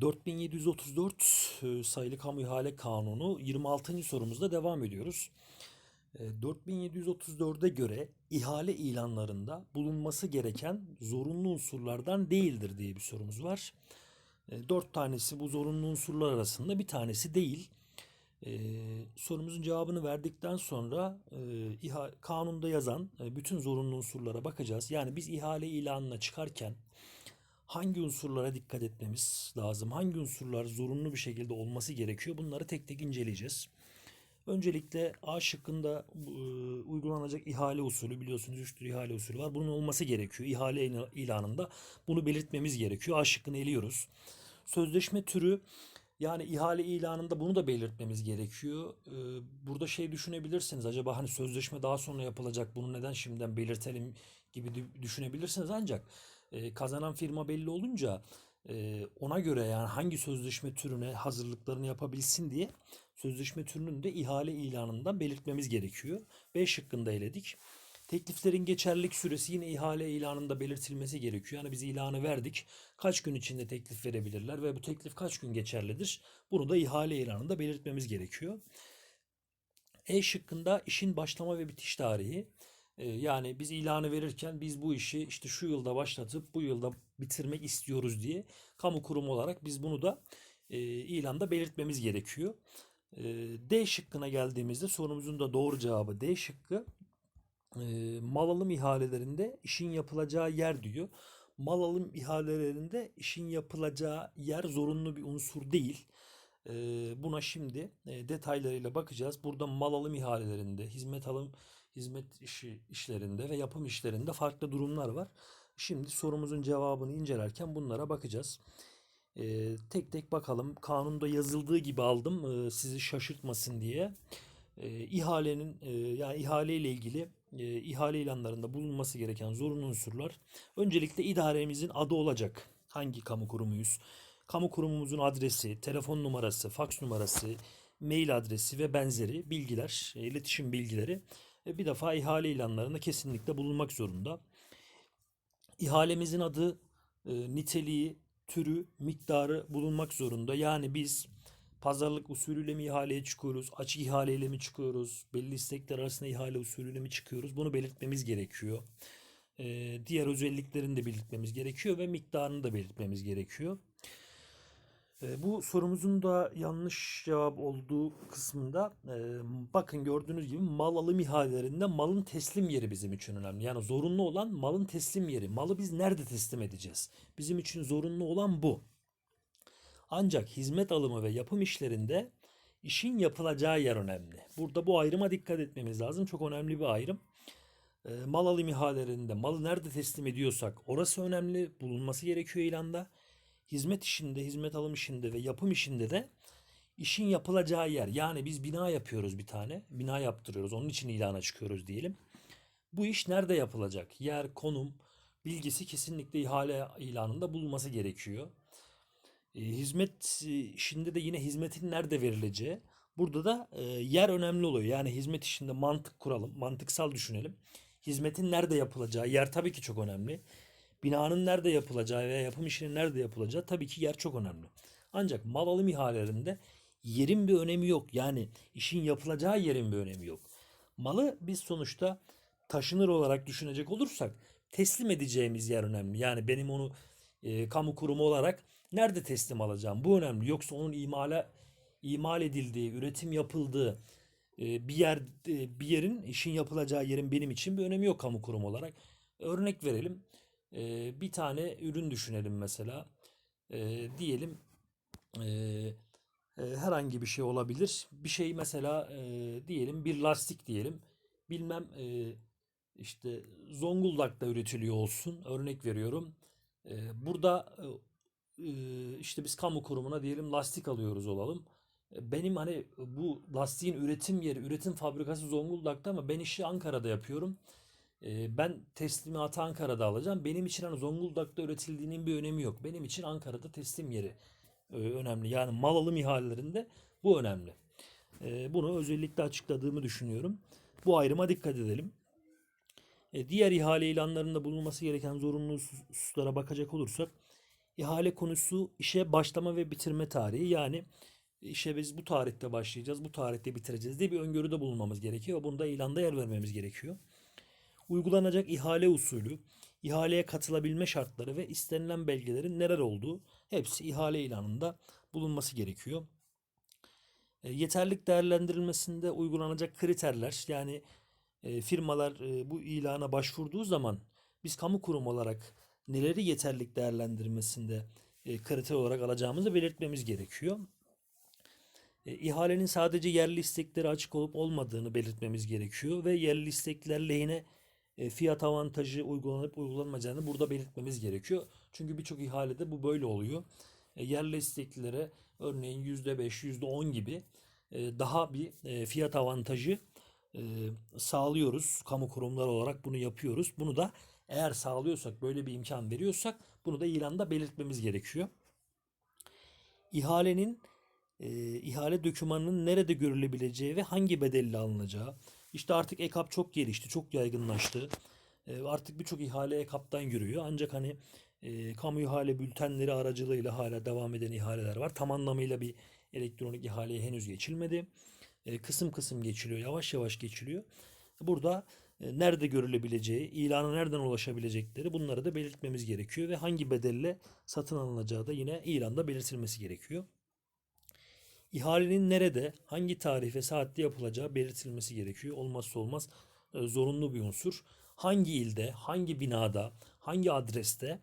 4734 e, sayılı kamu ihale kanunu 26. sorumuzda devam ediyoruz. E, 4734'e göre ihale ilanlarında bulunması gereken zorunlu unsurlardan değildir diye bir sorumuz var. E, Dört tanesi bu zorunlu unsurlar arasında bir tanesi değil. E, sorumuzun cevabını verdikten sonra e, kanunda yazan e, bütün zorunlu unsurlara bakacağız. Yani biz ihale ilanına çıkarken hangi unsurlara dikkat etmemiz lazım? Hangi unsurlar zorunlu bir şekilde olması gerekiyor? Bunları tek tek inceleyeceğiz. Öncelikle A şıkkında e, uygulanacak ihale usulü biliyorsunuz 3 tür ihale usulü var. Bunun olması gerekiyor. İhale ila- ilanında bunu belirtmemiz gerekiyor. A şıkkını eliyoruz. Sözleşme türü yani ihale ilanında bunu da belirtmemiz gerekiyor. E, burada şey düşünebilirsiniz. Acaba hani sözleşme daha sonra yapılacak. Bunu neden şimdiden belirtelim gibi dü- düşünebilirsiniz. Ancak e, kazanan firma belli olunca e, ona göre yani hangi sözleşme türüne hazırlıklarını yapabilsin diye sözleşme türünün de ihale ilanında belirtmemiz gerekiyor. B şıkkında eledik. Tekliflerin geçerlilik süresi yine ihale ilanında belirtilmesi gerekiyor. Yani biz ilanı verdik. Kaç gün içinde teklif verebilirler ve bu teklif kaç gün geçerlidir? Bunu da ihale ilanında belirtmemiz gerekiyor. E şıkkında işin başlama ve bitiş tarihi. Ee, Yani biz ilanı verirken biz bu işi işte şu yılda başlatıp bu yılda bitirmek istiyoruz diye kamu kurumu olarak biz bunu da e, ilanda belirtmemiz gerekiyor. E, D şıkkına geldiğimizde sorumuzun da doğru cevabı D şıkkı. E, mal alım ihalelerinde işin yapılacağı yer diyor. Mal alım ihalelerinde işin yapılacağı yer zorunlu bir unsur değil. Buna şimdi e, detaylarıyla bakacağız. Burada mal alım ihalelerinde, hizmet alım hizmet işi işlerinde ve yapım işlerinde farklı durumlar var. Şimdi sorumuzun cevabını incelerken bunlara bakacağız. Ee, tek tek bakalım. Kanunda yazıldığı gibi aldım e, sizi şaşırtmasın diye. Ee, ihalenin e, yani ihale ile ilgili e, ihale ilanlarında bulunması gereken zorunlu unsurlar. Öncelikle idaremizin adı olacak. Hangi kamu kurumuyuz? Kamu kurumumuzun adresi, telefon numarası, faks numarası, mail adresi ve benzeri bilgiler, e, iletişim bilgileri e, bir defa ihale ilanlarında kesinlikle bulunmak zorunda. İhalemizin adı, e, niteliği, türü, miktarı bulunmak zorunda. Yani biz pazarlık usulüyle mi ihaleye çıkıyoruz, açık ihaleyle mi çıkıyoruz, belli istekler arasında ihale usulüyle mi çıkıyoruz? Bunu belirtmemiz gerekiyor. E, diğer özelliklerini de belirtmemiz gerekiyor ve miktarını da belirtmemiz gerekiyor. E, Bu sorumuzun da yanlış cevap olduğu kısmında e, bakın gördüğünüz gibi mal alım ihalelerinde malın teslim yeri bizim için önemli. Yani zorunlu olan malın teslim yeri. Malı biz nerede teslim edeceğiz? Bizim için zorunlu olan bu. Ancak hizmet alımı ve yapım işlerinde işin yapılacağı yer önemli. Burada bu ayrıma dikkat etmemiz lazım. Çok önemli bir ayrım. E, mal alım ihalelerinde malı nerede teslim ediyorsak orası önemli bulunması gerekiyor ilanda. Hizmet işinde, hizmet alım işinde ve yapım işinde de işin yapılacağı yer. Yani biz bina yapıyoruz bir tane. Bina yaptırıyoruz. Onun için ilana çıkıyoruz diyelim. Bu iş nerede yapılacak? Yer, konum, bilgisi kesinlikle ihale ilanında bulunması gerekiyor. E, hizmet e, işinde de yine hizmetin nerede verileceği. Burada da e, yer önemli oluyor. Yani hizmet işinde mantık kuralım, mantıksal düşünelim. Hizmetin nerede yapılacağı yer tabii ki çok önemli. Binanın nerede yapılacağı veya yapım işinin nerede yapılacağı tabii ki yer çok önemli. Ancak mal alım ihalelerinde yerin bir önemi yok. Yani işin yapılacağı yerin bir önemi yok. Malı biz sonuçta taşınır olarak düşünecek olursak teslim edeceğimiz yer önemli. Yani benim onu e, kamu kurumu olarak nerede teslim alacağım? Bu önemli. Yoksa onun imala imal edildiği, üretim yapıldığı e, bir yer e, bir yerin işin yapılacağı yerin benim için bir önemi yok kamu kurumu olarak. Örnek verelim. E, bir tane ürün düşünelim mesela. E, diyelim e, e, herhangi bir şey olabilir. Bir şey mesela e, diyelim bir lastik diyelim. Bilmem e, işte Zonguldak'ta üretiliyor olsun. Örnek veriyorum. E, burada e, işte biz kamu kurumuna diyelim lastik alıyoruz olalım. E, Benim hani bu lastiğin üretim yeri, üretim fabrikası Zonguldak'ta ama ben işi Ankara'da yapıyorum. E, Ben teslimatı Ankara'da alacağım. Benim için hani Zonguldak'ta üretildiğinin bir önemi yok. Benim için Ankara'da teslim yeri e, önemli. Yani mal alım ihalelerinde bu önemli. E, Bunu özellikle açıkladığımı düşünüyorum. Bu ayrıma dikkat edelim. E, Diğer ihale ilanlarında bulunması gereken zorunlu husus- hususlara bakacak olursak ihale konusu işe başlama ve bitirme tarihi. Yani işe biz bu tarihte başlayacağız, bu tarihte bitireceğiz diye bir öngörüde bulunmamız gerekiyor. Bunda ilanda yer vermemiz gerekiyor. Uygulanacak ihale usulü, ihaleye katılabilme şartları ve istenilen belgelerin neler olduğu hepsi ihale ilanında bulunması gerekiyor. E, Yeterlilik değerlendirilmesinde uygulanacak kriterler yani e, firmalar e, bu ilana başvurduğu zaman biz kamu kurumu olarak neleri yeterlilik değerlendirmesinde e, kriter olarak alacağımızı belirtmemiz gerekiyor. E, ihalenin sadece yerli istekleri açık olup olmadığını belirtmemiz gerekiyor ve yerli istekliler lehine fiyat avantajı uygulanıp uygulanmayacağını burada belirtmemiz gerekiyor. Çünkü birçok ihalede bu böyle oluyor. E, yerli isteklilere örneğin %5, %10 gibi e, daha bir e, fiyat avantajı e, sağlıyoruz. Kamu kurumları olarak bunu yapıyoruz. Bunu da eğer sağlıyorsak, böyle bir imkan veriyorsak bunu da ilanda belirtmemiz gerekiyor. İhalenin e, ihale dokümanının nerede görülebileceği ve hangi bedelle alınacağı. İşte artık EKAP çok gelişti, çok yaygınlaştı. E, artık birçok ihale EKAP'tan yürüyor. Ancak hani e, kamu ihale bültenleri aracılığıyla hala devam eden ihaleler var. Tam anlamıyla bir elektronik ihaleye henüz geçilmedi. E, kısım kısım geçiliyor, yavaş yavaş geçiliyor. Burada e, nerede görülebileceği, ilana nereden ulaşabilecekleri bunları da belirtmemiz gerekiyor ve hangi bedelle satın alınacağı da yine ilanda belirtilmesi gerekiyor. İhalenin nerede, hangi tarih saatte yapılacağı belirtilmesi gerekiyor. Olmazsa olmaz e, zorunlu bir unsur. Hangi ilde, hangi binada, hangi adreste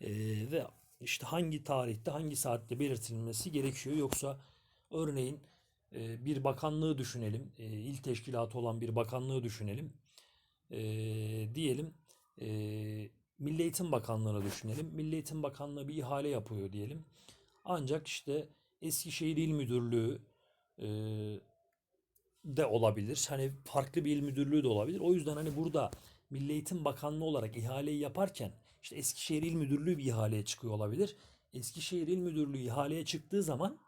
e, ve işte hangi tarihte, hangi saatte belirtilmesi gerekiyor. Yoksa örneğin e, bir bakanlığı düşünelim, e, il teşkilatı olan bir bakanlığı düşünelim. E, diyelim e, Milli Eğitim Bakanlığı'nı düşünelim. Milli Eğitim Bakanlığı bir ihale yapıyor diyelim. Ancak işte Eskişehir İl Müdürlüğü e, de olabilir. Hani farklı bir il müdürlüğü de olabilir. O yüzden hani burada Milli Eğitim Bakanlığı olarak ihaleyi yaparken işte Eskişehir İl Müdürlüğü bir ihaleye çıkıyor olabilir. Eskişehir İl Müdürlüğü ihaleye çıktığı zaman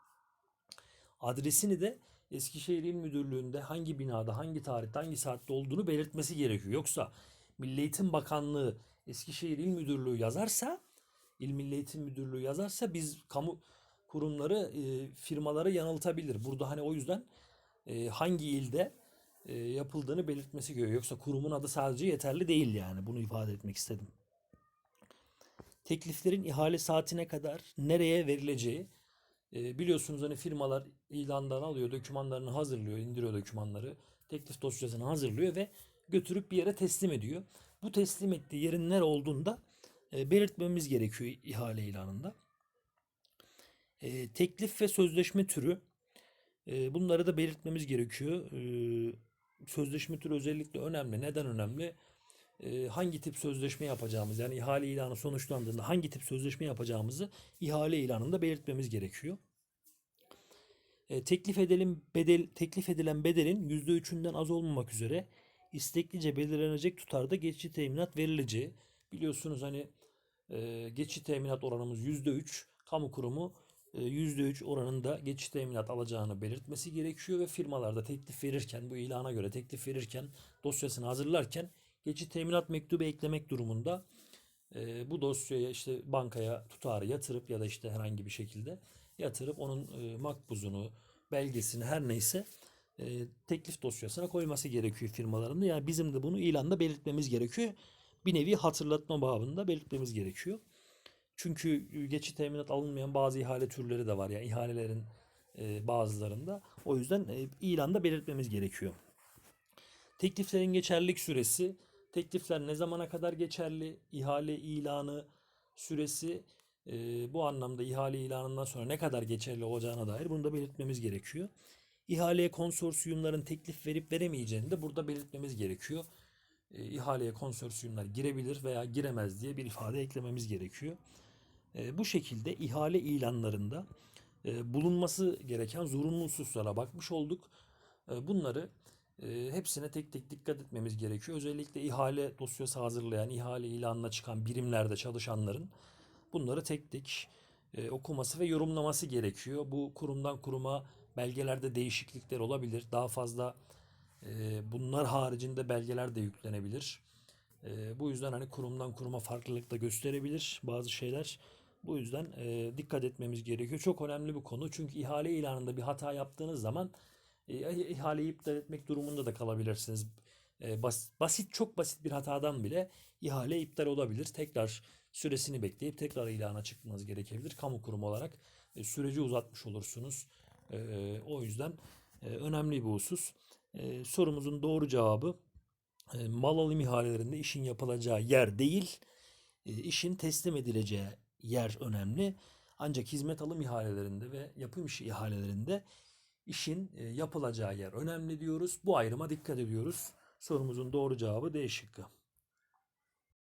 adresini de Eskişehir İl Müdürlüğü'nde hangi binada, hangi tarihte, hangi saatte olduğunu belirtmesi gerekiyor. Yoksa Milli Eğitim Bakanlığı Eskişehir İl Müdürlüğü yazarsa, İl Milli Eğitim Müdürlüğü yazarsa biz kamu kurumları, e, firmaları yanıltabilir. Burada hani o yüzden e, hangi ilde e, yapıldığını belirtmesi gerekiyor. Yoksa kurumun adı sadece yeterli değil yani. Bunu ifade etmek istedim. Tekliflerin ihale saatine kadar nereye verileceği e, biliyorsunuz hani firmalar ilandan alıyor, dokümanlarını hazırlıyor, indiriyor dokümanları, teklif dosyasını hazırlıyor ve götürüp bir yere teslim ediyor. Bu teslim ettiği yerin nere olduğunda e, belirtmemiz gerekiyor ihale ilanında. E, teklif ve sözleşme türü e, bunları da belirtmemiz gerekiyor. E, sözleşme türü özellikle önemli. Neden önemli? E, hangi tip sözleşme yapacağımız yani ihale ilanı sonuçlandığında hangi tip sözleşme yapacağımızı ihale ilanında belirtmemiz gerekiyor. E, teklif edelim bedel teklif edilen bedelin %3'ünden az olmamak üzere isteklice belirlenecek tutarda geçici teminat verileceği. Biliyorsunuz hani e, geçici teminat oranımız %3. Kamu kurumu %3 oranında geçici teminat alacağını belirtmesi gerekiyor ve firmalarda teklif verirken bu ilana göre teklif verirken dosyasını hazırlarken geçici teminat mektubu eklemek durumunda e, bu dosyaya işte bankaya tutarı yatırıp ya da işte herhangi bir şekilde yatırıp onun e, makbuzunu, belgesini her neyse e, teklif dosyasına koyması gerekiyor firmaların da. Yani bizim de bunu ilanda belirtmemiz gerekiyor. Bir nevi hatırlatma babında belirtmemiz gerekiyor. Çünkü geçici teminat alınmayan bazı ihale türleri de var. Yani ihalelerin e, bazılarında. O yüzden e, ilanda belirtmemiz gerekiyor. Tekliflerin geçerlilik süresi, teklifler ne zamana kadar geçerli, ihale ilanı süresi e, bu anlamda ihale ilanından sonra ne kadar geçerli olacağına dair bunu da belirtmemiz gerekiyor. İhaleye konsorsiyumların teklif verip veremeyeceğini de burada belirtmemiz gerekiyor. E, ihaleye konsorsiyumlar girebilir veya giremez diye bir ifade eklememiz gerekiyor. E, bu şekilde ihale ilanlarında e, bulunması gereken zorunlu hususlara bakmış olduk. E, bunları e, hepsine tek tek dikkat etmemiz gerekiyor. Özellikle ihale dosyası hazırlayan, ihale ilanına çıkan birimlerde çalışanların bunları tek tek e, okuması ve yorumlaması gerekiyor. Bu kurumdan kuruma belgelerde değişiklikler olabilir. Daha fazla bunlar haricinde belgeler de yüklenebilir. Bu yüzden hani kurumdan kuruma farklılık da gösterebilir bazı şeyler. Bu yüzden e, dikkat etmemiz gerekiyor. Çok önemli bir konu. Çünkü ihale ilanında bir hata yaptığınız zaman e, ihaleyi iptal etmek durumunda da kalabilirsiniz. E, bas- basit çok basit bir hatadan bile ihale iptal olabilir. Tekrar süresini bekleyip tekrar ilana çıkmanız gerekebilir. Kamu kurumu olarak e, süreci uzatmış olursunuz. E, o yüzden e, önemli bir husus. E, sorumuzun doğru cevabı e, mal alım ihalelerinde işin yapılacağı yer değil, e, işin teslim edileceği yer önemli. Ancak hizmet alım ihalelerinde ve yapım işi ihalelerinde işin e, yapılacağı yer önemli diyoruz. Bu ayrıma dikkat ediyoruz. Sorumuzun doğru cevabı D şıkkı.